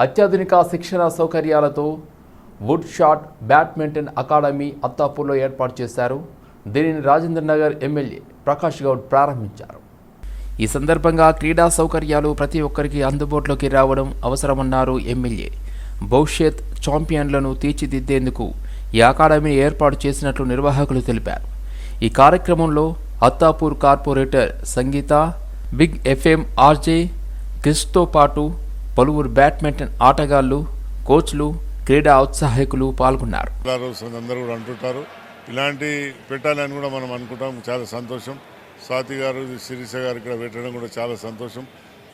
అత్యాధునిక శిక్షణ సౌకర్యాలతో వుడ్ షాట్ బ్యాడ్మింటన్ అకాడమీ అత్తాపూర్లో ఏర్పాటు చేశారు. దీనిని రాజేంద్ర నగర్ ఎమ్మెల్యే ప్రకాష్ గౌడ్ ప్రారంభించారు. ఈ సందర్భంగా క్రీడా సౌకర్యాలు ప్రతి ఒక్కరికి అందుబాటులోకి రావడం అవసరమన్నారు ఎమ్మెల్యే. భవిష్యత్ ఛాంపియన్లను తీర్చిదిద్దేందుకు ఈ అకాడమీ ఏర్పాటు చేసినట్లు నిర్వాహకులు తెలిపారు. ఈ కార్యక్రమంలో Attapur corporator Sangeeta big FM RJ క్రిస్తో పాటు పలువురు బ్యాడ్మింటన్ ఆటగాళ్ళు కోచ్లు క్రీడా ఔత్సాహికులు పాల్గొన్నారు. అందరూ కూడా అంటుంటారు. ఇలాంటి పెట్టాలని కూడా మనం అనుకుంటాం. చాలా సంతోషం. స్వాతి గారు శిరీష గారు ఇక్కడ పెట్టడం కూడా చాలా సంతోషం.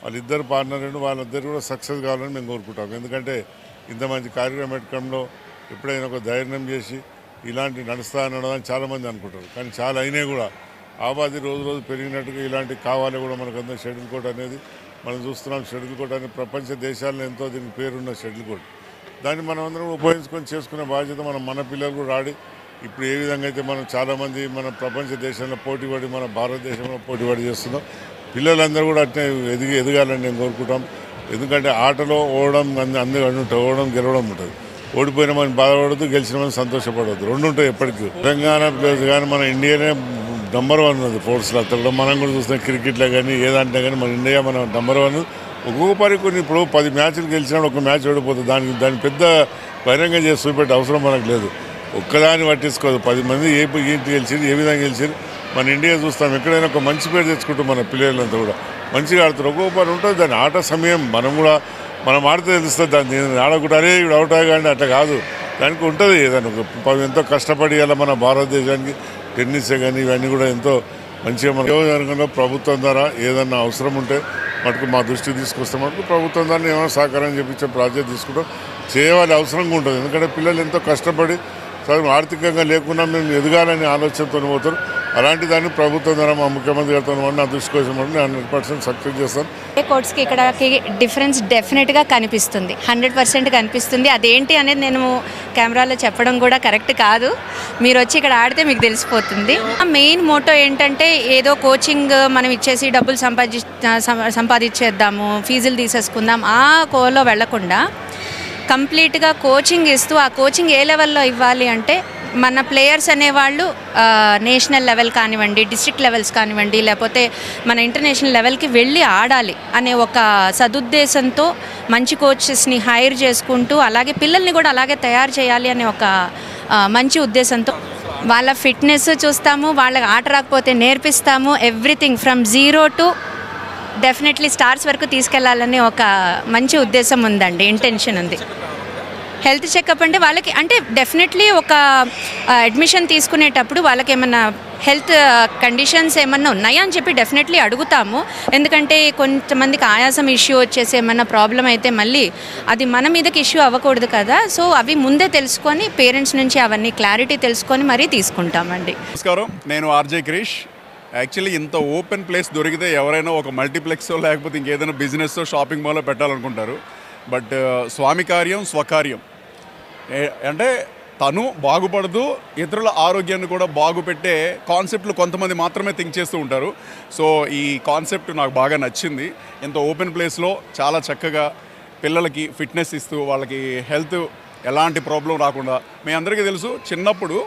వాళ్ళిద్దరు పార్ట్నర్ అండి వాళ్ళిద్దరు కూడా సక్సెస్ కావాలని మేము కోరుకుంటాం. ఎందుకంటే ఇంత మంచి కార్యక్రమం పెట్టడంలో ఎప్పుడైనా ఒక ధైర్యం చేసి ఇలాంటి నడుస్తా నడవని చాలామంది అనుకుంటారు. కానీ చాలా అయినాయి కూడా. ఆబాది రోజు రోజు పెరిగినట్టుగా ఇలాంటి కావాలి కూడా మనకు అందరూ షెడ్యూల్ కోట్ అనేది మనం చూస్తున్నాం షెడ్యూల్ కోట్ అని ప్రపంచ దేశాల్లో ఎంతో దీనికి పేరున్న షెడ్యూల్ కోట్ దాన్ని మనం అందరం ఉపయోగించుకొని చేసుకునే బాధ్యత మనం మన పిల్లలు కూడా ఆడి ఇప్పుడు ఏ విధంగా అయితే మనం చాలామంది మన ప్రపంచ దేశంలో పోటీపడి మన భారతదేశంలో పోటీ పడి చేస్తున్నాం పిల్లలందరూ కూడా అట్నే ఎదిగి ఎదగాలని నేను కోరుకుంటాం. ఎందుకంటే ఆటలో ఓడడం అంద అందరూ ఉంటుంది ఓడడం గెలవడం ఉంటుంది. ఓడిపోయిన మనం బాధపడద్దు గెలిచిన మనం సంతోషపడవద్దు రెండు ఉంటాయి ఎప్పటికీ. తెలంగాణ ప్లేస్ కానీ మన ఇండియానే నంబర్ వన్ ఉంది స్పోర్ట్స్లో అక్కడ మనం కూడా చూస్తాం క్రికెట్లో కానీ ఏదంటే కానీ మన ఇండియా మన నంబర్ వన్. ఒక్కొక్కరి కొన్ని ఇప్పుడు పది మ్యాచ్లు గెలిచినా ఒక మ్యాచ్ ఓడిపోతుంది దానికి దాని పెద్ద బహిరంగ చేసి చూపెట్టే అవసరం మనకు లేదు. ఒక్కదాన్ని పట్టించుకోదు. పది మంది ఏ ఏంటి గెలిచింది ఏ విధంగా గెలిచింది మన ఇండియా చూస్తాం. ఎక్కడైనా ఒక మంచి పేరు తెచ్చుకుంటాం మన పిల్లలంతా కూడా. మంచిగా ఆడుతారు. ఒక్కొక్కరు ఉంటుంది దాని ఆట సమయం. మనం కూడా మనం ఆడితే తెలుస్తుంది దాన్ని. ఆడకుండా ఆడకుంటారే ఇప్పుడు అవుట్ కానీ అట్లా కాదు. దానికి ఉంటుంది ఏదైనా ఎంతో కష్టపడి ఇలా మన భారతదేశానికి టెన్నిస్ కానీ ఇవన్నీ కూడా ఎంతో మంచిగా మన నియోజకవర్గంలో ప్రభుత్వం ద్వారా ఏదన్నా అవసరం ఉంటే మటుకు మా దృష్టి తీసుకొస్తే మటుకు ప్రభుత్వం ద్వారా ఏమైనా సహకారం చెప్పించే బాధ్యత తీసుకుంటాం. చేయవాలి అవసరంగా ఉంటుంది. ఎందుకంటే పిల్లలు ఎంతో కష్టపడి చదువు ఆర్థికంగా లేకుండా మేము ఎదగాలనే ఆలోచనతో పోతారు. అలాంటి దాన్ని ప్రభుత్వం ద్వారా మా ముఖ్యమంత్రి గారితో నా హండ్రెడ్ పర్సెంట్ సక్సెస్ చేస్తాను. కోర్ట్స్కి ఇక్కడకి డిఫరెన్స్ డెఫినెట్గా కనిపిస్తుంది. హండ్రెడ్ పర్సెంట్ కనిపిస్తుంది. అదేంటి అనేది నేను కెమెరాలో చెప్పడం కూడా కరెక్ట్ కాదు. మీరు వచ్చి ఇక్కడ ఆడితే మీకు తెలిసిపోతుంది. మెయిన్ మోటో ఏంటంటే ఏదో కోచింగ్ మనం ఇచ్చేసి డబ్బులు సంపాది సం- సంపాదించేద్దాము ఫీజులు తీసేసుకుందాం ఆ కోలో వెళ్ళకుండా కంప్లీట్గా కోచింగ్ ఇస్తూ ఆ కోచింగ్ ఏ లెవెల్లో ఇవ్వాలి అంటే మన ప్లేయర్స్ అనేవాళ్ళు నేషనల్ లెవెల్ కానివ్వండి డిస్ట్రిక్ట్ లెవెల్స్ కానివ్వండి లేకపోతే మన ఇంటర్నేషనల్ లెవెల్కి వెళ్ళి ఆడాలి అనే ఒక సదుద్దేశంతో మంచి కోచెస్ని హైర్ చేసుకుంటూ అలాగే పిల్లల్ని కూడా అలాగే తయారు చేయాలి అనే ఒక మంచి ఉద్దేశంతో. వాళ్ళ ఫిట్నెస్ చూస్తాము వాళ్ళకి ఆట రాకపోతే నేర్పిస్తాము everything from zero to definitely stars వరకు తీసుకెళ్ళాలని ఒక మంచి ఉద్దేశం ఉందండి ఇంటెన్షన్ ఉంది. హెల్త్ చెకప్ అంటే వాళ్ళకి అంటే డెఫినెట్లీ ఒక అడ్మిషన్ తీసుకునేటప్పుడు వాళ్ళకి ఏమన్నా హెల్త్ కండిషన్స్ ఏమన్నా ఉన్నాయా అని చెప్పి డెఫినెట్లీ అడుగుతాము. ఎందుకంటే కొంతమందికి ఆయాసం ఇష్యూ వచ్చేసి ఏమన్నా ప్రాబ్లం అయితే మళ్ళీ అది మన మీదకి ఇష్యూ అవ్వకూడదు కదా. సో అవి ముందే తెలుసుకొని పేరెంట్స్ నుంచి అవన్నీ క్లారిటీ తెలుసుకొని మరీ తీసుకుంటామండి. నమస్కారం. నేను ఆర్జే క్రిష్ యాక్చువల్లీ ఇంత ఓపెన్ ప్లేస్ దొరికితే ఎవరైనా ఒక మల్టీప్లెక్స్ లేకపోతే ఇంకేదైనా బిజినెస్ షాపింగ్ మాల్లో పెట్టాలనుకుంటారు. బట్ స్వామి కార్యం స్వకార్యం. అంటే తను బాగుపడుతూ ఇతరుల ఆరోగ్యాన్ని కూడా బాగుపెట్టే కాన్సెప్ట్లు కొంతమంది మాత్రమే థింక్ చేస్తూ ఉంటారు. సో ఈ కాన్సెప్ట్ నాకు బాగా నచ్చింది. ఇంత ఓపెన్ ప్లేస్లో చాలా చక్కగా పిల్లలకి ఫిట్నెస్ ఇస్తూ వాళ్ళకి హెల్త్ ఎలాంటి ప్రాబ్లం రాకుండా మీ అందరికీ తెలుసు చిన్నప్పుడు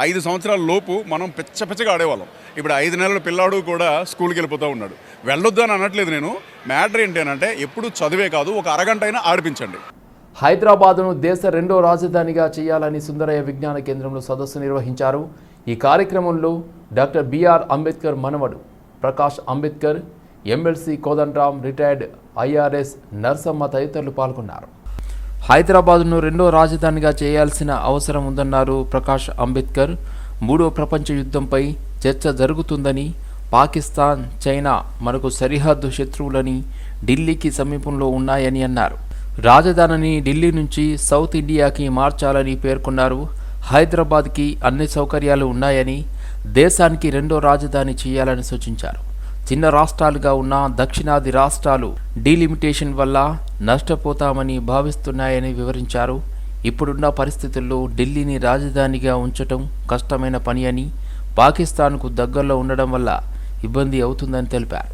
ఐదు సంవత్సరాల లోపు మనం పిచ్చ పిచ్చగా ఆడేవాళ్ళం. ఇప్పుడు ఐదు నెలల పిల్లాడు కూడా స్కూల్కి వెళ్ళిపోతూ ఉన్నాడు. వెళ్ళొద్దు అని అనట్లేదు నేను. మ్యాటర్ ఏంటి అంటే ఎప్పుడు చదివే కాదు ఒక అరగంట అయినా ఆడిపించండి. హైదరాబాద్ను దేశ రెండో రాజధానిగా చేయాలని సుందరయ్య విజ్ఞాన కేంద్రంలో సదస్సు నిర్వహించారు. ఈ కార్యక్రమంలో డాక్టర్ బిఆర్ అంబేద్కర్ మనవడు Prakash Ambedkar MLC Kodandaram retired IRS Narsamma తదితరులు పాల్గొన్నారు. హైదరాబాద్ను రెండో రాజధానిగా చేయాల్సిన అవసరం ఉందన్నారు ప్రకాష్ అంబేద్కర్. మూడో ప్రపంచ యుద్ధంపై చర్చ జరుగుతుందని పాకిస్తాన్ చైనా మనకు సరిహద్దు శత్రువులని ఢిల్లీకి సమీపంలో ఉన్నాయని అన్నారు. రాజధానిని ఢిల్లీ నుంచి సౌత్ ఇండియాకి మార్చాలని పేర్కొన్నారు. హైదరాబాద్కి అన్ని సౌకర్యాలు ఉన్నాయని దేశానికి రెండో రాజధాని చేయాలని సూచించారు. చిన్న రాష్ట్రాలుగా ఉన్న దక్షిణాది రాష్ట్రాలు డీలిమిటేషన్ వల్ల నష్టపోతామని భావిస్తున్నాయని వివరించారు. ఇప్పుడున్న పరిస్థితుల్లో ఢిల్లీని రాజధానిగా ఉంచటం కష్టమైన పని అని పాకిస్తాన్కు దగ్గరలో ఉండడం వల్ల ఇబ్బంది అవుతుందని తెలిపారు.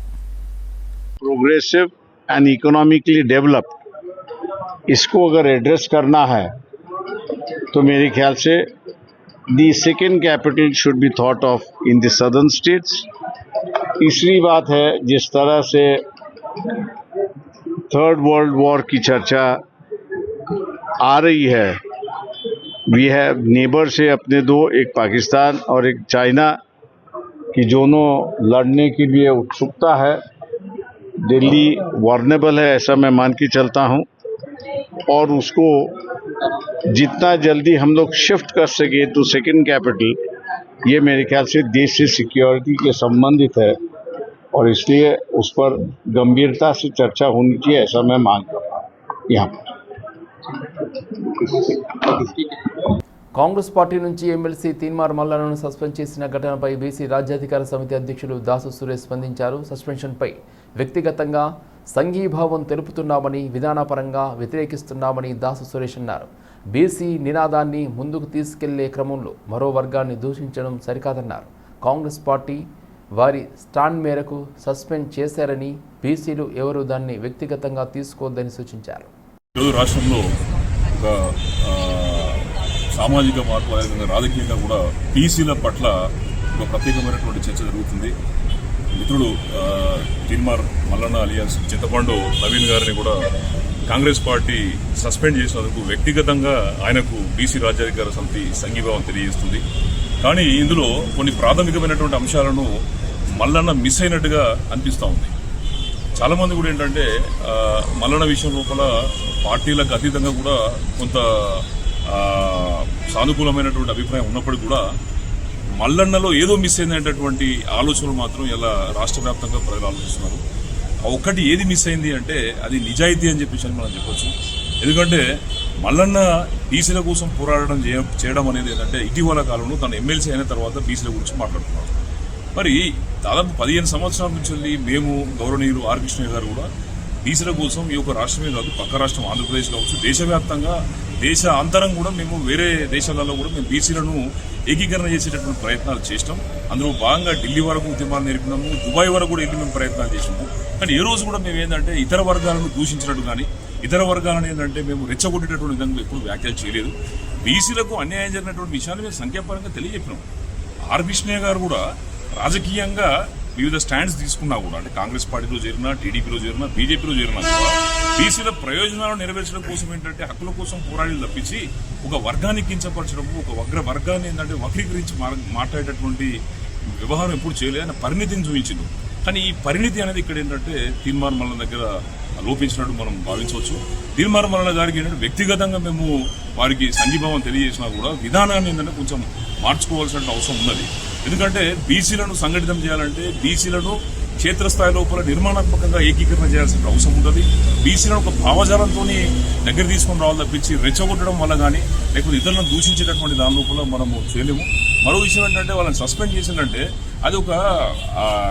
ప్రోగ్రెసివ్ అండ్ economically డెవలప్డ్ इसको अगर एड्रेस करना है तो मेरे ख्याल से the second capital should be thought of in the southern states तीसरी बात है, जिस तरह से थर्ड वर्ल्ड वॉर की चर्चा आ रही है वी हैव नेबर से अपने दो, एक पाकिस्तान और एक चाइना, की दोनों लड़ने के लिए उत्सुकता है। दिल्ली वार्नेबल है, ऐसा मैं मान के चलता हूँ। और उसको जितना जल्दी हम लोग शिफ्ट कर सके टू सेकंड कैपिटल ये मेरे ख्याल से देश से सिक्योरिटी के संबंधित है। और इसलिए उस पर गंभीरता से चर्चा होनी चाहिए, ऐसा मैं मांग रहा हूँ। यहाँ पर। కాంగ్రెస్ పార్టీ నుంచి ఎమ్మెల్సీ తీన్మార్ మల్లాలను సస్పెండ్ చేసిన ఘటనపై బీసీ రాజ్యాధికార సమితి అధ్యక్షులు దాసు సురేష్ స్పందించారు. సస్పెన్షన్పై వ్యక్తిగతంగా సంఘీభావం తెలుపుతున్నామని విధానపరంగా వ్యతిరేకిస్తున్నామని దాసు సురేష్ అన్నారు. బీసీ నినాదాన్ని ముందుకు తీసుకెళ్ళే క్రమంలో మరో వర్గాన్ని దూషించడం సరికాదన్నారు. కాంగ్రెస్ పార్టీ వారి స్టాండ్ మేరకు సస్పెండ్ చేశారని బీసీలు ఎవరు దాన్ని వ్యక్తిగతంగా తీసుకోవద్దని సూచించారు. రాష్ట్రంలో సామాజిక మార్పు అదేవిధంగా రాజకీయంగా కూడా బీసీల పట్ల ఒక ప్రత్యేకమైనటువంటి చర్చ జరుగుతుంది. మిత్రుడు తిన్మార్ మల్లన్న అలియాస్ చింతపండు నవీన్ గారిని కూడా కాంగ్రెస్ పార్టీ సస్పెండ్ చేసినందుకు వ్యక్తిగతంగా ఆయనకు బీసీ రాజ్యాధికార సమితి సంఘీభావం తెలియజేస్తుంది. కానీ ఇందులో కొన్ని ప్రాథమికమైనటువంటి అంశాలను మల్లన్న మిస్ అయినట్టుగా అనిపిస్తూ ఉంది. చాలామంది కూడా ఏంటంటే మల్లన్న విషయం లోపల పార్టీలకు అతీతంగా కూడా కొంత సానుకూలమైనటువంటి అభిప్రాయం ఉన్నప్పటికీ కూడా మల్లన్నలో ఏదో మిస్ అయిందనేటటువంటి ఆలోచనలు మాత్రం ఇలా రాష్ట్ర వ్యాప్తంగా ప్రజలు ఆలోచిస్తున్నారు. ఒక్కటి ఏది మిస్ అయింది అంటే అది నిజాయితీ అని చెప్పేసి అని మనం చెప్పొచ్చు. ఎందుకంటే మల్లన్న బీసీల కోసం పోరాడడం చేయ- చేయడం అనేది ఏంటంటే ఇటీవల కాలంలో తను ఎమ్మెల్సీ అయిన తర్వాత బీసీల గురించి మాట్లాడుతున్నారు. మరి దాదాపు పదిహేను సంవత్సరాల నుంచి మేము గౌరవనీయులు ఆర్ కృష్ణయ్య గారు కూడా బీసీల కోసం ఈ యొక్క రాష్ట్రమే కాదు పక్క రాష్ట్రం ఆంధ్రప్రదేశ్ కావచ్చు దేశవ్యాప్తంగా దేశ అంతరం కూడా మేము వేరే దేశాలలో కూడా మేము బీసీలను ఏకీకరణ చేసేటటువంటి ప్రయత్నాలు చేసినాం. అందులో భాగంగా ఢిల్లీ వరకు ఉద్యమాలు నేర్పినాము దుబాయ్ వరకు కూడా వెళ్ళి మేము ప్రయత్నాలు చేసినాము. కానీ ఏ రోజు కూడా మేము ఏంటంటే ఇతర వర్గాలను దూషించినట్టు కానీ ఇతర వర్గాలను ఏంటంటే మేము రెచ్చగొట్టేటటువంటి విధంగా ఎప్పుడు వ్యాఖ్యలు చేయలేదు. బీసీలకు అన్యాయం జరిగినటువంటి విషయాన్ని మేము సంఖ్యాపరంగా తెలియజెప్పినాం. ఆర్. గారు కూడా రాజకీయంగా వివిధ స్టాండ్స్ తీసుకున్నా కూడా అంటే కాంగ్రెస్ పార్టీలో చేరినా టీడీపీలో చేరినా బీజేపీలో చేరినా కూడా బీసీల ప్రయోజనాలు నెరవేర్చడం కోసం ఏంటంటే హక్కుల కోసం పోరాడి తప్పించి ఒక వర్గాన్ని కించపరచడం ఒక వగ్ర వర్గాన్ని ఏంటంటే వక్రీకరించి మాట్లాడేటటువంటి వ్యవహారం ఎప్పుడు చేయలేదు అనే పరిణితిని చూపించింది కానీ ఈ పరిణితి అనేది ఇక్కడ ఏంటంటే తీర్మాన్ మల్లన దగ్గర లోపించినట్టు మనం భావించవచ్చు. తీర్మాన్ వలన గారికి ఏంటంటే వ్యక్తిగతంగా మేము వారికి సంఘీభావం తెలియజేసినా కూడా విధానాన్ని ఏంటంటే కొంచెం మార్చుకోవాల్సిన అవసరం ఉన్నది. ఎందుకంటే బీసీలను సంఘటితం చేయాలంటే బీసీలను క్షేత్రస్థాయి లోపల నిర్మాణాత్మకంగా ఏకీకరణ చేయాల్సిన అవసరం ఉంటుంది బీసీలను ఒక భావజాలంతో దగ్గర తీసుకొని రావాలి తప్పించి రెచ్చగొట్టడం వల్ల కానీ లేకపోతే ఇతరులను దూషించేటటువంటి దాని లోపల మనము చేయలేము. మరో విషయం ఏంటంటే వాళ్ళని సస్పెండ్ చేసిందంటే అది ఒక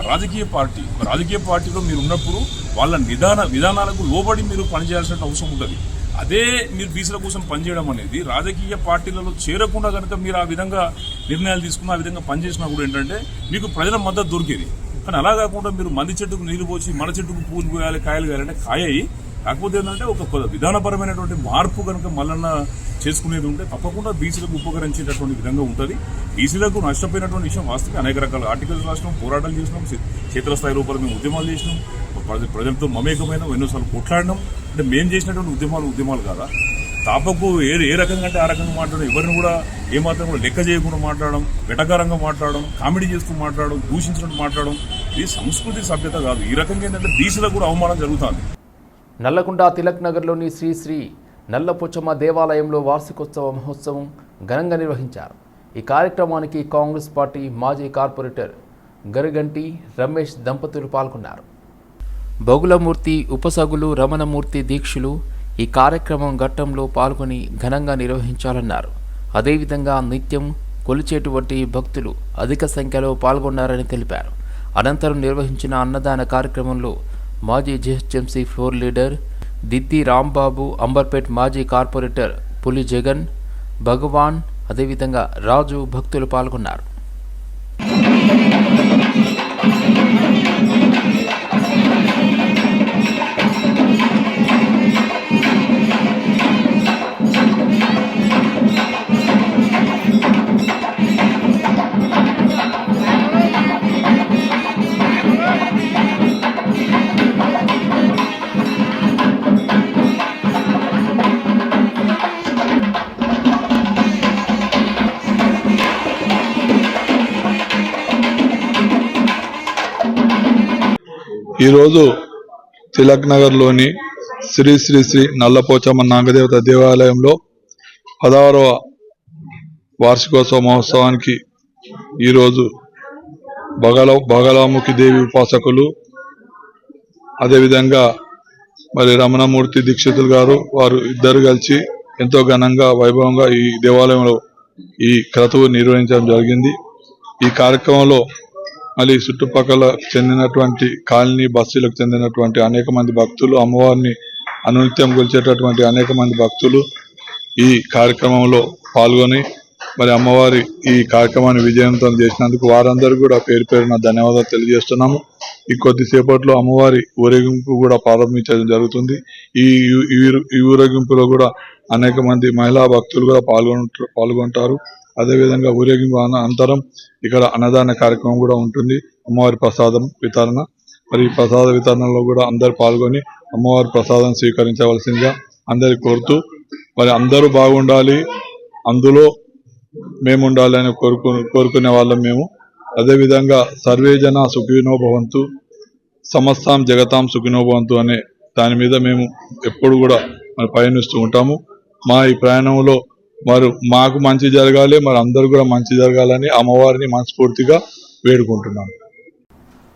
రాజకీయ పార్టీ. రాజకీయ పార్టీలో మీరు ఉన్నప్పుడు వాళ్ళ నిదాన విధానాలకు లోబడి మీరు పనిచేయాల్సిన అవసరం ఉంటుంది. అదే మీరు బీసీల కోసం పనిచేయడం అనేది రాజకీయ పార్టీలలో చేరకుండా కనుక మీరు ఆ విధంగా నిర్ణయాలు తీసుకున్న ఆ విధంగా పనిచేసినా కూడా ఏంటంటే మీకు ప్రజల మద్దతు దొరికేది. కానీ అలా కాకుండా మీరు మంది చెట్టుకు నీళ్ళు పోసి మన చెట్టుకు పూలు పోయాలి కాయలు కాయాలంటే కాయాయి. కాకపోతే ఏంటంటే ఒక విధానపరమైనటువంటి మార్పు కనుక మల్లన్న చేసుకునేది ఉంటే తప్పకుండా బీసీలకు ఉపకరించేటటువంటి విధంగా ఉంటుంది. బీసీలకు నష్టపోయినటువంటి విషయం వాస్తవం అనేక రకాల ఆర్టికల్స్ రాసినాం పోరాటాలు చేసినాం క్షేత్రస్థాయి లోపల మేము ఉద్యమాలు చేసినాం ప్రజలతో మమేకమైన ఎన్నోసార్లు కొట్లాడినాం. అంటే మేము చేసినటువంటి ఉద్యమాలు ఉద్యమాలు కాదా? తాపకు ఏ ఏ రకంగా అంటే ఆ రకంగా మాట్లాడడం ఎవరిని కూడా ఏమాత్రం కూడా లెక్క చేయకుండా మాట్లాడడం వెటకారంగా మాట్లాడడం కామెడీ చేస్తూ మాట్లాడడం దూషించినట్టు మాట్లాడడం ఇది సంస్కృతి సభ్యత కాదు. ఈ రకంగా ఏంటంటే బీసీలకు కూడా అవమానం జరుగుతుంది. నల్లగొండ తిలక్ నగర్లోని శ్రీ శ్రీ నల్లపోచమ్మ దేవాలయంలో వార్షికోత్సవ మహోత్సవం ఘనంగా నిర్వహించారు. ఈ కార్యక్రమానికి కాంగ్రెస్ పార్టీ మాజీ కార్పొరేటర్ గరిగంటి రమేష్ దంపతులు పాల్గొన్నారు. బగులమూర్తి ఉపసగులు రమణమూర్తి దీక్షులు ఈ కార్యక్రమం ఘట్టంలో పాల్గొని ఘనంగా నిర్వహించాలన్నారు. అదేవిధంగా నిత్యం కొలిచేటువంటి భక్తులు అధిక సంఖ్యలో పాల్గొన్నారని తెలిపారు. అనంతరం నిర్వహించిన అన్నదాన కార్యక్రమంలో మాజీ జిహెచ్ఎంసీ ఫ్లోర్ లీడర్ దిద్ది రాంబాబు అంబర్పేట్ మాజీ కార్పొరేటర్ పులి జగన్ భగవాన్ అదేవిధంగా రాజు భక్తులు పాల్గొన్నారు. ఈరోజు తిలక్ నగర్లోని శ్రీ శ్రీ శ్రీ నల్లపోచమ్మ నాగదేవత దేవాలయంలో పదహారవ వార్షికోత్సవ మహోత్సవానికి ఈరోజు బగల బగలాముఖి దేవి ఉపాసకులు అదేవిధంగా మరి రమణమూర్తి దీక్షితులు గారు వారు ఇద్దరు కలిసి ఎంతో ఘనంగా వైభవంగా ఈ దేవాలయంలో ఈ క్రతువు నిర్వహించడం జరిగింది. ఈ కార్యక్రమంలో మళ్ళీ చుట్టుపక్కల చెందినటువంటి కాలనీ బస్సులకు చెందినటువంటి అనేక మంది భక్తులు అమ్మవారిని అనునిత్యం కొలిచేటటువంటి అనేక మంది భక్తులు ఈ కార్యక్రమంలో పాల్గొని మరి అమ్మవారి ఈ కార్యక్రమాన్ని విజయవంతం చేసినందుకు వారందరూ కూడా పేరు పేరున ధన్యవాదాలు తెలియజేస్తున్నాము. ఈ కొద్దిసేపట్లో అమ్మవారి ఊరేగింపు కూడా ప్రారంభించడం జరుగుతుంది. ఈ ఈ- ఊరేగింపులో కూడా అనేక మంది మహిళా భక్తులు కూడా పాల్గొంటారు. అదేవిధంగా ఊరేగింపు అనంతరం ఇక్కడ అన్నదాన కార్యక్రమం కూడా ఉంటుంది. అమ్మవారి ప్రసాదం వితరణ. మరి ఈ ప్రసాద వితరణలో కూడా అందరు పాల్గొని అమ్మవారి ప్రసాదం స్వీకరించవలసిందిగా అందరి కోరుతూ మరి అందరూ బాగుండాలి అందులో మేము ఉండాలి అని కోరుకు కోరుకునే వాళ్ళం మేము. అదేవిధంగా సర్వేజన సుఖినో భవంతు సమస్తాం జగతాం సుఖినో భవంతు అనే దాని మీద మేము ఎప్పుడు కూడా మరి పయనిస్తూ ఉంటాము. మా ఈ ప్రయాణంలో మరి మాకు మంచి జరగాలి మరి అందరూ కూడా మంచి జరగాలని అమ్మవారిని మనస్ఫూర్తిగా వేడుకుంటున్నాను.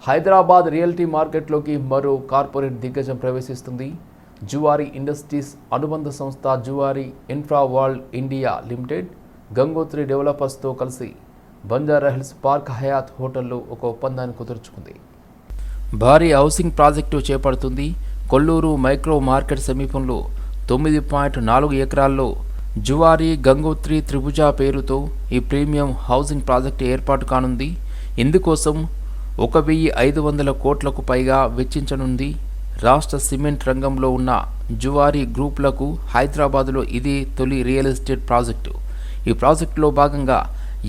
హైదరాబాద్ రియల్టీ మార్కెట్లోకి మరో కార్పొరేట్ దిగ్గజం ప్రవేశిస్తుంది. జువారీ ఇండస్ట్రీస్ అనుబంధ సంస్థ Zuari infra world India limited Gangotri డెవలపర్స్తో కలిసి బంజారా హిల్స్ పార్క్ హయాత్ హోటల్లో ఒక ఒప్పందాన్ని కుదుర్చుకుంది. భారీ హౌసింగ్ ప్రాజెక్టు చేపడుతుంది. కొల్లూరు మైక్రో మార్కెట్ సమీపంలో తొమ్మిది పాయింట్ నాలుగు ఎకరాల్లో జువారీ గంగోత్రి త్రిభుజ పేరుతో ఈ ప్రీమియం హౌసింగ్ ప్రాజెక్టు ఏర్పాటు కానుంది. ఇందుకోసం ఒక వెయ్యి ఐదు వందల కోట్లకు పైగా వెచ్చించనుంది. రాష్ట్ర సిమెంట్ రంగంలో ఉన్న జువారీ గ్రూపులకు హైదరాబాదులో ఇది తొలి రియల్ ఎస్టేట్ ప్రాజెక్టు. ఈ ప్రాజెక్టులో భాగంగా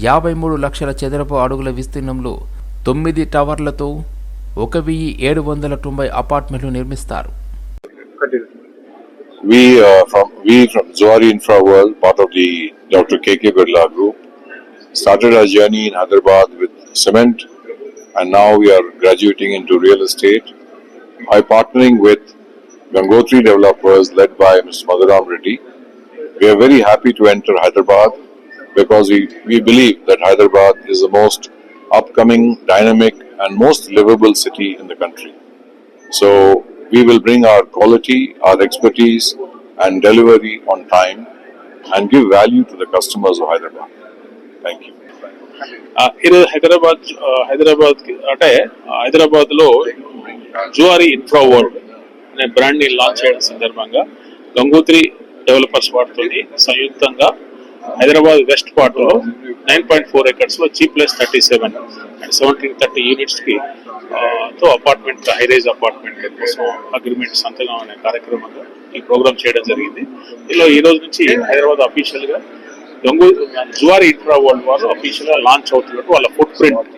యాభై మూడు లక్షల చదరపు అడుగుల విస్తీర్ణంలో తొమ్మిది టవర్లతో ఒక వెయ్యి ఏడు వందల తొంభై అపార్ట్మెంట్లు నిర్మిస్తారు. We uh, from we from Zuari Infra World, part of the Dr. KK Birla Group, started our journey in Hyderabad with cement, and now we are graduating into real estate by partnering with Gangotri developers led by Mr. Madhuram Reddy. We are very happy to enter Hyderabad because we, we believe that Hyderabad is the most upcoming, dynamic, and most livable city in the country. So we will bring our quality, our expertise, and delivery on time and give value to the customers of Hyderabad. Thank you. ఆ, ఈరోజు హైదరాబాద్ హైదరాబాద్ అంటే హైదరాబాద్లో Zuari infra world అనే బ్రాండ్ని launch చేయడం సందర్భంగా Gangotri developers వాటితో సంయుక్తంగా హైదరాబాద్ వెస్ట్ పార్ట్లో nine point four ఎకర్స్లో G plus thirty seven and seventeen thirty యూనిట్స్కి తో అపార్ట్మెంట్ హైరేజ్ అపార్ట్మెంట్ కోసం అగ్రిమెంట్ సంతకం అనే కార్యక్రమంలో ఈ ప్రోగ్రామ్ చేయడం జరిగింది. ఇలా ఈ రోజు నుంచి హైదరాబాద్ అఫీషియల్గా గంగు జువారి ఇన్ఫ్రా వరల్డ్ వారు అఫీషియల్గా లాంచ్ అవుతున్నట్టు వాళ్ళ ఫుట్ ప్రింట్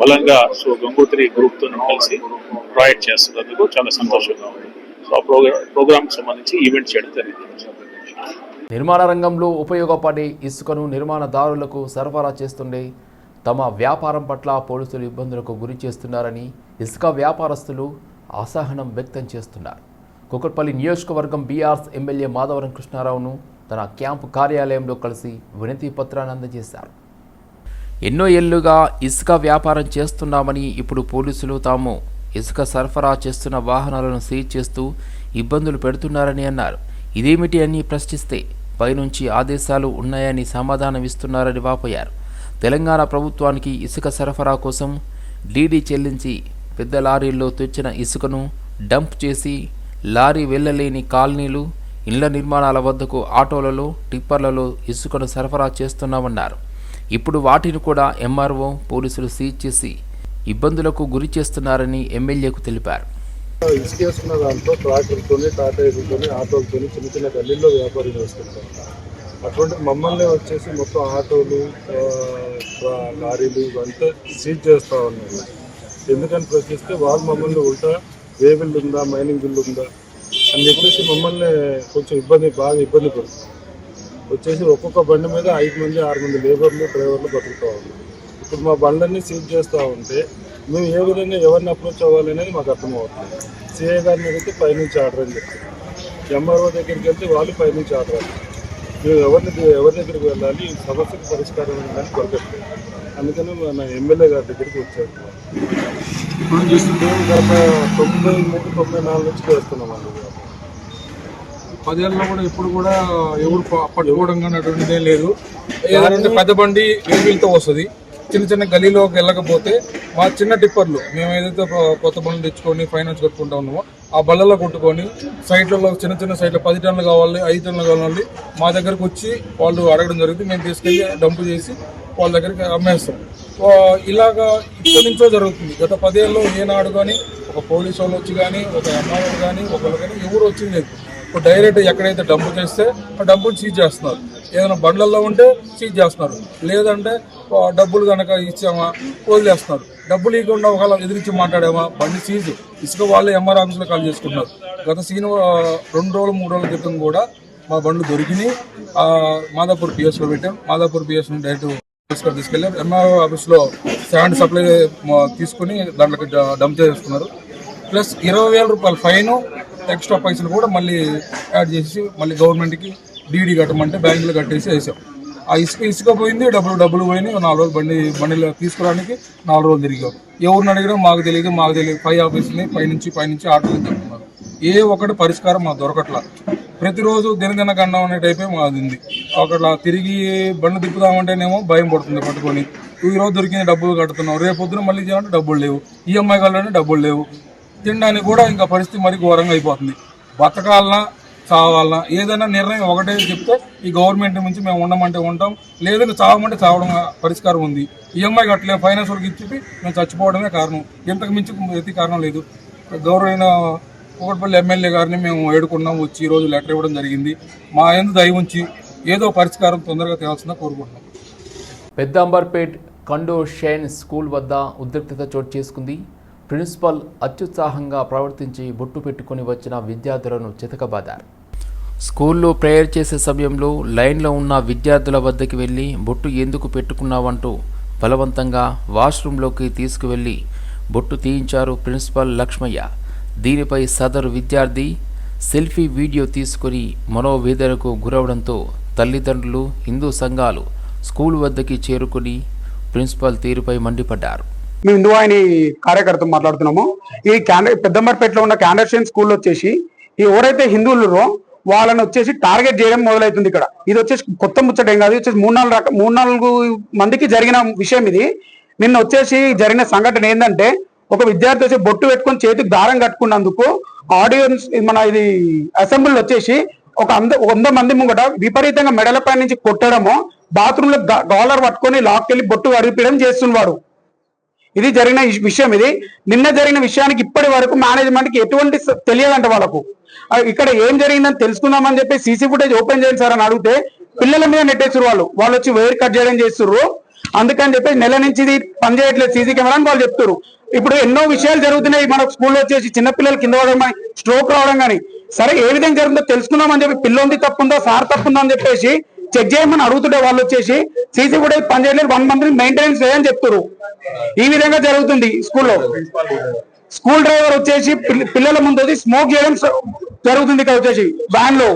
బలంగా సో గంగోత్రి గ్రూప్తో కలిసి ప్రొవైడ్ చేస్తున్నందుకు చాలా సంతోషంగా ఉంది. సో ఆ ప్రోగ్రామ్ ప్రోగ్రామ్ సంబంధించి ఈవెంట్ చేయడం జరిగింది. నిర్మాణ రంగంలో ఉపయోగపడే ఇసుకను నిర్మాణదారులకు సరఫరా చేస్తుండే తమ వ్యాపారం పట్ల పోలీసులు ఇబ్బందులకు గురి చేస్తున్నారని ఇసుక వ్యాపారస్తులు అసహనం వ్యక్తం చేస్తున్నారు. కుకట్పల్లి నియోజకవర్గం బీఆర్స్ ఎమ్మెల్యే మాధవరం కృష్ణారావును తన క్యాంపు కార్యాలయంలో కలిసి వినతి పత్రాన్ని అందజేశారు. ఎన్నో ఏళ్ళుగా ఇసుక వ్యాపారం చేస్తున్నామని ఇప్పుడు పోలీసులు తాము ఇసుక సరఫరా చేస్తున్న వాహనాలను సీజ్ చేస్తూ ఇబ్బందులు పెడుతున్నారని అన్నారు. ఇదేమిటి అని ప్రశ్నిస్తే పైనుంచి ఆదేశాలు ఉన్నాయని సమాధానం ఇస్తున్నారని వాపోయారు. తెలంగాణ ప్రభుత్వానికి ఇసుక సరఫరా కోసం డీడీ చెల్లించి పెద్ద లారీల్లో తెచ్చిన ఇసుకను డంప్ చేసి లారీ వెళ్ళలేని కాలనీలు ఇళ్ళ నిర్మాణాల వద్దకు ఆటోలలో టిప్పర్లలో ఇసుకను సరఫరా చేస్తున్నామన్నారు. ఇప్పుడు వాటిని కూడా ఎంఆర్ఓ పోలీసులు సీజ్ చేసి ఇబ్బందులకు గురి చేస్తున్నారని ఎమ్మెల్యేకు తెలిపారు. ఇసుకేసుకున్న దాంట్లో ట్రాక్టర్తోని టాటా ఆటోలతో చిన్న చిన్న గల్లీల్లో వ్యాపారం చేసుకుంటాం అటువంటి మమ్మల్ని వచ్చేసి మొత్తం ఆటోలు లారీలు ఇవంతా సీజ్ చేస్తూ ఉన్నారు. ఎందుకని ప్రశ్నిస్తే వాళ్ళు మమ్మల్ని ఉల్టా ఏ బిల్లు ఉందా మైనింగ్ బిల్లు ఉందా అని చెప్పేసి మమ్మల్ని కొంచెం ఇబ్బంది బాగా ఇబ్బంది పడుతుంది. వచ్చేసి ఒక్కొక్క బండి మీద ఐదు మంది ఆరు మంది లేబర్లు డ్రైవర్లు బతుకుతూ ఉన్నారు. ఇప్పుడు మా బండ్లన్నీ సీజ్ చేస్తూ ఉంటే మేము ఏ విధంగా ఎవరిని అప్రోచ్ అవ్వాలి అనేది మాకు అర్థమవుతుంది సిఐ గారిని అడిగితే పైనుంచి ఆర్డర్ అని చెప్తారు ఎంఆర్ఓ దగ్గరికి వెళ్తే వాళ్ళు పైనుంచి ఆర్డర్ అంటారు మేము ఎవరిని ఎవరి దగ్గరికి వెళ్ళాలి ఈ సమస్యకు పరిష్కారం ఏంటని కొరకెట్టారు. అందుకని మన ఎమ్మెల్యే గారి దగ్గరికి వచ్చారు. మేము గత తొంభై మూడు తొంభై నాలుగు నుంచి చేస్తున్నాం అండి. పదేళ్ళలో కూడా ఎప్పుడు కూడా ఎవరు పట్టుకోవడం కానీ అటువంటిదే లేదు. ఏదంటే పెద్ద బండి వెహికల్తో వస్తుంది. చిన్న చిన్న గలీలోకి వెళ్ళకపోతే మా చిన్న టిప్పర్లు మేము ఏదైతే కొత్త బండ్లు తెచ్చుకొని ఫైనాన్స్ కట్టుకుంటా ఉన్నామో ఆ బళ్ళలో కొట్టుకొని సైట్లలో చిన్న చిన్న సైట్లో పది టన్నులు కావాలి ఐదు టన్నులు కావాలి మా దగ్గరకు వచ్చి వాళ్ళు అడగడం జరిగింది మేము తీసుకెళ్ళి డంపు చేసి వాళ్ళ దగ్గరికి అమ్మేస్తాం. ఇలాగా ఇప్పటి నుంచో జరుగుతుంది. గత పదేళ్ళలో ఏనాడు కానీ ఒక పోలీసు వాళ్ళు వచ్చి కానీ ఒక ఎంఆర్ఓ కానీ ఒకళ్ళు కానీ ఎవరు వచ్చింది లేదు. ఇప్పుడు డైరెక్ట్ ఎక్కడైతే డంపు చేస్తే ఆ డంపుని సీజ్ చేస్తున్నారు. ఏదైనా బండ్లలో ఉంటే సీజ్ చేస్తున్నారు. లేదంటే డబ్బులు కనుక ఇచ్చామా వదిలేస్తున్నారు. డబ్బులు ఇవ్వకుండా ఒకవేళ ఎదిరించి మాట్లాడామా బండి సీజు. ఇసుక వాళ్ళు ఎంఆర్ ఆఫీస్లో కాల్ చేసుకుంటున్నారు. గత సీన్ రెండు రోజులు మూడు రోజుల క్రితం కూడా మా బండ్లు దొరికినాయి. మాదాపూర్ పిఎస్లో పెట్టాం. మాదాపూర్ పిఎస్ డైరెక్ట్ తీసుకొని తీసుకెళ్ళి. ఎంఆర్ఓ ఆఫీస్లో శాండ్ సప్లై తీసుకుని దాంట్లోకి డంప్ చేసుకున్నారు ప్లస్ ఇరవై వేల రూపాయల ఫైన్ ఎక్స్ట్రా పైసలు కూడా మళ్ళీ యాడ్ చేసి మళ్ళీ గవర్నమెంట్కి డీడీ కట్టమంటే బ్యాంకులో కట్టేసి వేసాం. ఆ ఇసుక ఇసుక పోయింది డబ్బులు డబ్బులు పోయినాయి నాలుగు రోజులు బండి బండిలో తీసుకురావడానికి నాలుగు రోజులు తిరిగాం. ఎవరిని అడిగినా మాకు తెలియదు మాకు తెలియదు పై ఆఫీస్ని పైనుంచి పైనుంచి ఆటోలు చెప్తున్నారు ఏ ఒక్కటి పరిష్కారం మాకు దొరకట్లా. ప్రతిరోజు దినదిన గండం అనే టైపే మాది ఉంది. అక్కడ తిరిగి బండి తిప్పుదామంటేనేమో భయం పడుతుంది పట్టుకొని. ఈ రోజు దొరికిన డబ్బులు కడుతున్నాం రేపు పొద్దున మళ్ళీ చేయాలంటే డబ్బులు లేవు. ఈఎంఐ కావాలంటే డబ్బులు లేవు. తినడానికి కూడా ఇంకా పరిస్థితి మరి ఘోరంగా అయిపోతుంది. బతకాలన్నా చావాలన్నా. ఏదైనా నిర్ణయం ఒకటే చెప్తే ఈ గవర్నమెంట్ నుంచి మేము ఉండమంటే ఉంటాం. లేదంటే చావమంటే చావడం పరిష్కారం ఉంది. ఈఎంఐ కట్టలేము ఫైనాన్స్ వాళ్ళకి ఇచ్చి మేము చచ్చిపోవడమే కారణం. ఇంతకు మించి ఎత్తి కారణం లేదు. గౌరవైన కూకట్పల్లి ఎమ్మెల్యే గారిని మేము వేడుకున్నాం. వచ్చి ఈరోజు రోజు లెటర్ ఇవ్వడం జరిగింది. మా ఎందు దయ ఉంచి ఏదో పరిష్కారం తొందరగా తేవాల్సిందా కోరుకుంటున్నాం. పెద్ద అంబర్పేట్ కండో షేన్ స్కూల్ వద్ద ఉద్రిక్తత చోటు చేసుకుంది. ప్రిన్సిపల్ అత్యుత్సాహంగా ప్రవర్తించి బొట్టు పెట్టుకొని వచ్చిన విద్యార్థులను చితకబాదారు. స్కూల్లో ప్రేయర్ చేసే సమయంలో లైన్లో ఉన్న విద్యార్థుల వద్దకి వెళ్ళి బొట్టు ఎందుకు పెట్టుకున్నావంటూ బలవంతంగా వాష్రూంలోకి తీసుకువెళ్ళి బొట్టు తీయించారు ప్రిన్సిపల్ లక్ష్మయ్య. దీనిపై సదరు విద్యార్థి సెల్ఫీ వీడియో తీసుకొని మనోవేదనకు గురవడంతో తల్లిదండ్రులు హిందూ సంఘాలు స్కూల్ వద్దకి చేరుకుని ప్రిన్సిపల్ తీరుపై మండిపడ్డారు. మేము హిందూ ఆయన కార్యకర్త మాట్లాడుతున్నాము. ఈ క్యాండ పెద్దంబర్పేటలో ఉన్న క్యాండర్షన్ స్కూల్ వచ్చేసి ఈ ఎవరైతే హిందువులరో వాళ్ళని వచ్చేసి టార్గెట్ చేయడం మొదలవుతుంది ఇక్కడ. ఇది వచ్చేసి కొత్త ముచ్చట ఏం కాదు వచ్చేసి మూడు నాలుగు రక మూడు నాలుగు మందికి జరిగిన విషయం ఇది. నిన్న వచ్చేసి జరిగిన సంఘటన ఏంటంటే ఒక విద్యార్థి వచ్చి బొట్టు పెట్టుకొని చేతికి దారం కట్టుకున్నందుకు ఆడియన్స్ మన ఇది అసెంబ్లీ వచ్చేసి ఒక అంద వంద మంది ముంగట విపరీతంగా మెడలపై నుంచి కొట్టడము బాత్రూమ్లో గాలర్ పట్టుకొని లాక్కెళ్ళి బొట్టు అడిగిపోయడం చేస్తున్నవాడు ఇది జరిగిన విషయం ఇది. నిన్న జరిగిన విషయానికి ఇప్పటి వరకు మేనేజ్మెంట్కి ఎటువంటి తెలియదంట వాళ్ళకు. ఇక్కడ ఏం జరిగిందని తెలుసుకుందామని చెప్పి సీసీ ఫుటేజ్ ఓపెన్ చేయండి సార్ అని అడిగితే పిల్లల మీద నెట్టేసారు వాళ్ళు. వాళ్ళు వచ్చి వైర్ కట్ చేయడం చేస్తున్నారు అందుకని చెప్పి నెల నుంచి ఇది పనిచేయట్లేదు సీసీ కెమెరా అని వాళ్ళు చెప్తారు ఇప్పుడు ఎన్నో విషయాలు జరుగుతున్నాయి. మన స్కూల్లో వచ్చేసి చిన్నపిల్లలు కింద పడడం కానీ స్ట్రోక్ రావడం కానీ సరే ఏ విధంగా జరుగుతుందో తెలుసుకుందామని చెప్పి పిల్లోంది తప్పుందా సార్ తప్పుందా అని చెప్పేసి చెక్ చేయమని అడుగుతుండే వాళ్ళు వచ్చేసి సీసీ ఫుటేజ్ పనిచేయలేదు వన్ మంత్ మెయింటెనెన్స్ లేదని చెప్తారు ఈ విధంగా జరుగుతుంది స్కూల్లో. స్కూల్ డ్రైవర్ వచ్చేసి పిల్లల ముందు వచ్చి స్మోక్ చేయడం జరుగుతుంది ఇక్కడ వచ్చేసి వ్యాన్లో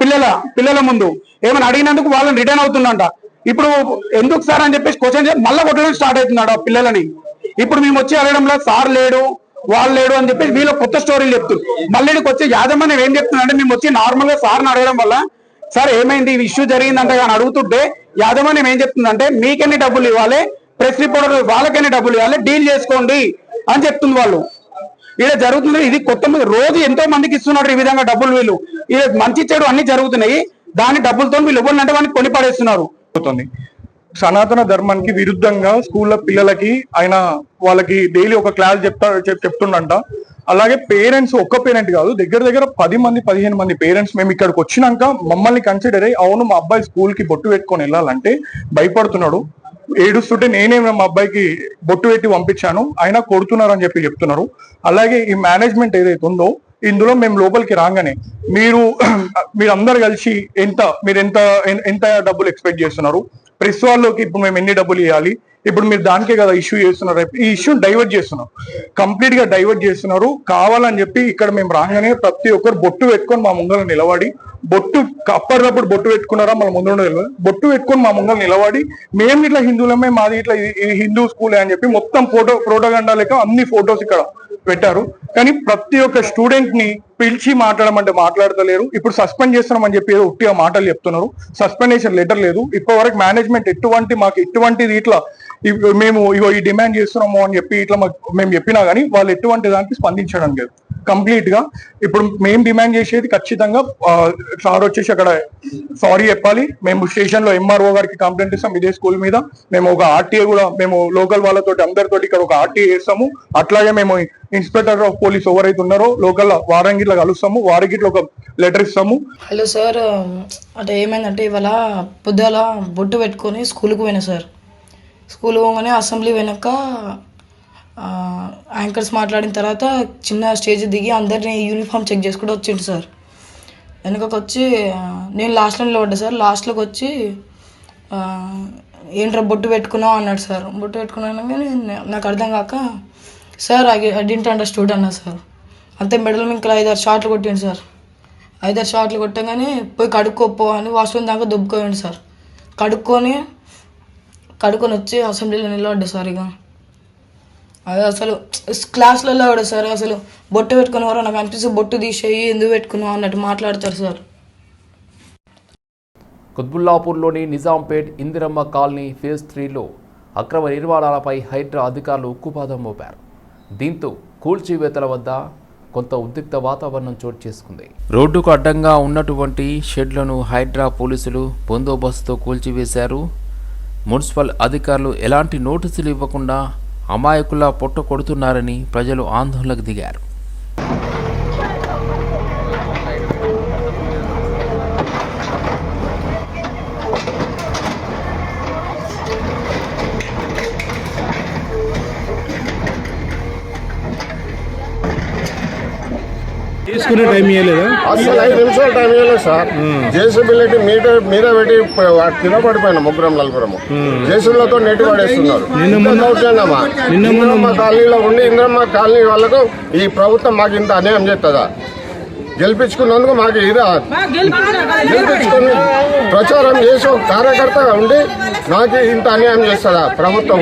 పిల్లల పిల్లల ముందు. ఏమైనా అడిగినందుకు వాళ్ళని రిటర్న్ అవుతుందంట. ఇప్పుడు ఎందుకు సార్ అని చెప్పేసి క్వశ్చన్ మళ్ళీ కొట్టడం స్టార్ట్ అవుతున్నాడు ఆ పిల్లలని. ఇప్పుడు మేము వచ్చి అడగడంలో సార్ లేడు వాళ్ళు లేడు అని చెప్పేసి వీళ్ళు కొత్త స్టోరీలు చెప్తారు మళ్ళీ వచ్చి వచ్చి యాజమాన్యం ఏం చెప్తున్నాడు మేము వచ్చి నార్మల్గా సార్ని అడగడం వల్ల సార్ ఏమైంది? ఈ ఇష్యూ జరిగిందంటే కానీ అడుగుతుంటే యాజమాన్యం ఏం చెప్తుందంటే మీకెన్ని డబ్బులు ఇవ్వాలి? ప్రెస్ రిపోర్టర్ వాళ్ళకెన్ని డబ్బులు ఇవ్వాలి? డీల్ చేసుకోండి అని చెప్తుంది వాళ్ళు. ఇక్కడ జరుగుతుంది ఇది కొత్త రోజు ఎంతో మందికి ఇస్తున్నారు ఈ విధంగా డబ్బులు వీళ్ళు. ఇది మంచి చెడు అన్ని జరుగుతున్నాయి దాని డబ్బులతో వీళ్ళు ఇవ్వాలంటే వాళ్ళని కొని పడేస్తున్నారు. సనాతన ధర్మానికి విరుద్ధంగా స్కూళ్ళ పిల్లలకి ఆయన వాళ్ళకి డైలీ ఒక క్లాస్ చెప్తా చెప్తుండంట. అలాగే పేరెంట్స్ ఒక్క పేరెంట్ కాదు దగ్గర దగ్గర పది మంది పదిహేను మంది పేరెంట్స్ మేము ఇక్కడికి వచ్చినాక మమ్మల్ని కన్సిడర్ అయ్యి అవును మా అబ్బాయి స్కూల్కి బొట్టు పెట్టుకొని వెళ్ళాలంటే భయపడుతున్నాడు. ఏడుస్తుంటే నేనే మా అబ్బాయికి బొట్టు పెట్టి పంపించాను ఆయన కొడుతున్నారు అని చెప్పి చెప్తున్నారు. అలాగే ఈ మేనేజ్మెంట్ ఏదైతే ఉందో ఇందులో మేము లోపలికి రాగానే మీరు మీరందరు కలిసి ఎంత మీరు ఎంత ఎంత డబ్బులు ఎక్స్పెక్ట్ చేస్తున్నారు? ప్రెస్ వాళ్ళకి ఇప్పుడు మేము ఎన్ని డబ్బులు ఇవ్వాలి? ఇప్పుడు మీరు దానికే కదా ఇష్యూ చేస్తున్నారు. ఈ ఇష్యూ డైవర్ట్ చేస్తున్నారు కంప్లీట్గా డైవర్ట్ చేస్తున్నారు. కావాలని చెప్పి ఇక్కడ మేము రాగానే ప్రతి ఒక్కరు బొట్టు పెట్టుకొని మా ముంగల నిలబడి బొట్టు అప్పటికప్పుడు బొట్టు పెట్టుకున్నారా? మన ముందు తెలియదు బొట్టు పెట్టుకొని మా ముంగల నిలబడి మేము ఇట్లా హిందువులమే మాది ఇట్లా హిందూ స్కూలే అని చెప్పి మొత్తం ఫోటో ప్రోటోగండా లెక్క అన్ని ఫొటోస్ ఇక్కడ పెట్టారు. కానీ ప్రతి ఒక్క స్టూడెంట్ని పిలిచి మాట్లాడమంటే మాట్లాడతలేరు. ఇప్పుడు సస్పెండ్ చేస్తున్నామని చెప్పి ఏదో ఉట్టిగా మాటలు చెప్తున్నారు. సస్పెండేషన్ లెటర్ లేదు. ఇప్పటి వరకు మేనేజ్మెంట్ ఎటువంటి మాకు ఎటువంటిది ఇట్లా మేము ఇగో ఈ డిమాండ్ చేస్తున్నాము అని చెప్పి ఇట్లా మాకు మేము చెప్పినా కానీ వాళ్ళు ఎటువంటి దానికి స్పందించడం లేదు. కంప్లీట్గా ఇప్పుడు మేము డిమాండ్ చేసేది ఖచ్చితంగా సార్ వచ్చేసి అక్కడ సారీ చెప్పాలి. మేము స్టేషన్లో ఎంఆర్ఓ గారికి కంప్లైంట్ ఇస్తాం ఇదే స్కూల్ మీద. మేము ఒక ఆర్టీఏ కూడా మేము లోకల్ వాళ్ళతోటి అందరితోటి ఇక్కడ ఒక ఆర్టీఏ చేస్తాము. అట్లాగే మేము ఇన్స్పెక్టర్ ఆఫ్ పోలీస్ ఎవరైతే ఉన్నారో లోకల్ వారంగిట్లా కలుస్తాము. వారికి ఒక లెటర్ ఇస్తాము. హలో సార్ అంటే ఏమైందంటే ఇవాళ పొద్దుగాల బొట్టు పెట్టుకొని స్కూల్కి పోయినా సార్. స్కూల్ పోగానే అసెంబ్లీ వెనక యాంకర్స్ మాట్లాడిన తర్వాత చిన్న స్టేజ్ దిగి అందరినీ యూనిఫామ్ చెక్ చేసుకుంటూ వచ్చిండు సార్. వెనకకి వచ్చి ఆ, నేను లాస్ట్లో పడ్డా సార్. లాస్ట్లోకి వచ్చి ఏంట్రా బొట్టు పెట్టుకున్నావు? అన్నాడు సార్. బొట్టు పెట్టుకున్నాను కానీ నాకు అర్థం కాక సార్ ఐ డింట్ అండర్స్టూడ్ అన్నా సార్. అంతే మెడల్ ఇంకా ఐదారు షాట్లు కొట్టిండు సార్. ఐదారు షాట్లు కొట్టగానే పోయి కడుక్కోపో అని వాష్రూమ్ దాకా దుబ్బుకోండి సార్. కడుక్కొని కడుకొని వచ్చి అసెంబ్లీలో నిలబడ్డా సార్ ఇక అదే అసలు క్లాస్లలో కూడా సార్ అసలు బొట్టు పెట్టుకునేవారు నాకు అనిపిస్తే బొట్టు తీసేయి ఎందుకు పెట్టుకున్నావు అన్నట్టు మాట్లాడతారు సార్. కుత్బుల్లాపూర్లోని నిజాంపేట్ ఇందిరమ్మ కాలనీ ఫేజ్ త్రీలో అక్రమ నిర్మాణాలపై హైడ్రా అధికారులు ఉక్కుపాదం మోపారు. దీంతో కూల్చివేతల వద్ద కొంత ఉద్రిక్త వాతావరణం చోటు చేసుకుంది. రోడ్డుకు అడ్డంగా ఉన్నటువంటి షెడ్లను హైడ్రా పోలీసులు బందోబస్తుతో కూల్చివేశారు. మున్సిపల్ అధికారులు ఎలాంటి నోటీసులు ఇవ్వకుండా అమాయకులా పొట్ట కొడుతున్నారని ప్రజలు ఆందోళనకు దిగారు. తీసుకునే టైం ఇవ్వలేదా అసలు ఐదు నిమిషాలు టైం ఇవ్వలేదు సార్. జేసీబీ పెట్టి మీట మీద పెట్టి కింద పడిపోయినా ముగ్గురం నలుగురము. జేసీబీలతో నెట్టి పడేస్తున్నారు. నిన్న మొన్న- దౌర్జన్యమా? నిన్న మొన్న- ఇందిరమ్మ కాలనీలో ఉండి ఇంద్రమ్మ కాలనీ వాళ్ళకు ఈ ప్రభుత్వం మాకు ఇంత అన్యాయం చేస్తుందా? గెలిపించుకున్నందుకు మాకు ఇదా? గెలిపించుకుని ప్రచారం చేసి ఒక కార్యకర్తగా ఉండి నాకు ఇంత అన్యాయం చేస్తుందా ప్రభుత్వం?